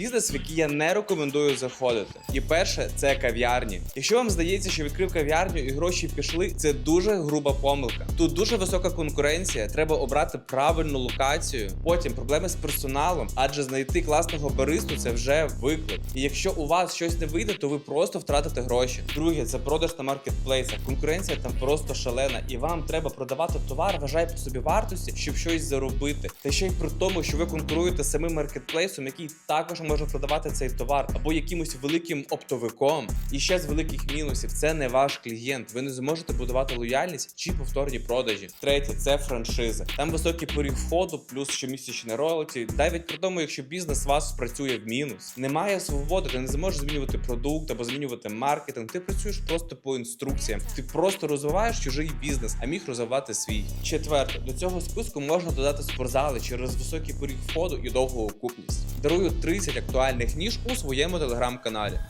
бізнес, в який я не рекомендую заходити. І перше це кав'ярні. Якщо вам здається, що відкрив кав'ярню і гроші пішли, це дуже груба помилка. Тут дуже висока конкуренція. Треба обрати правильну локацію. Потім проблеми з персоналом, адже знайти класного баристу це вже виклик. І якщо у вас щось не вийде, то ви просто втратите гроші. Друге, це продаж на маркетплейсах. Конкуренція там просто шалена, і вам треба продавати товар, вважай по собі вартості, щоб щось заробити. Та ще й при тому, що ви конкуруєте самим маркетплейсом, який також може продавати цей товар, або якимось великим оптовиком. І ще з великих мінусів це не ваш клієнт. Ви не зможете будувати лояльність чи повторні продажі. Третє це франшизи. Там високий поріг входу, плюс щомісячне роялті. Навіть при тому, якщо бізнес вас працює в мінус, немає свободи, ти не зможеш змінювати продукт або змінювати маркетинг. Ти працюєш просто по інструкціям. Ти просто розвиваєш чужий бізнес, а міг розвивати свій. Четверте, до цього списку можна додати спортзали через високий поріг входу і довгу окупність. Дарую 30 актуальних ніж у своєму телеграм-каналі.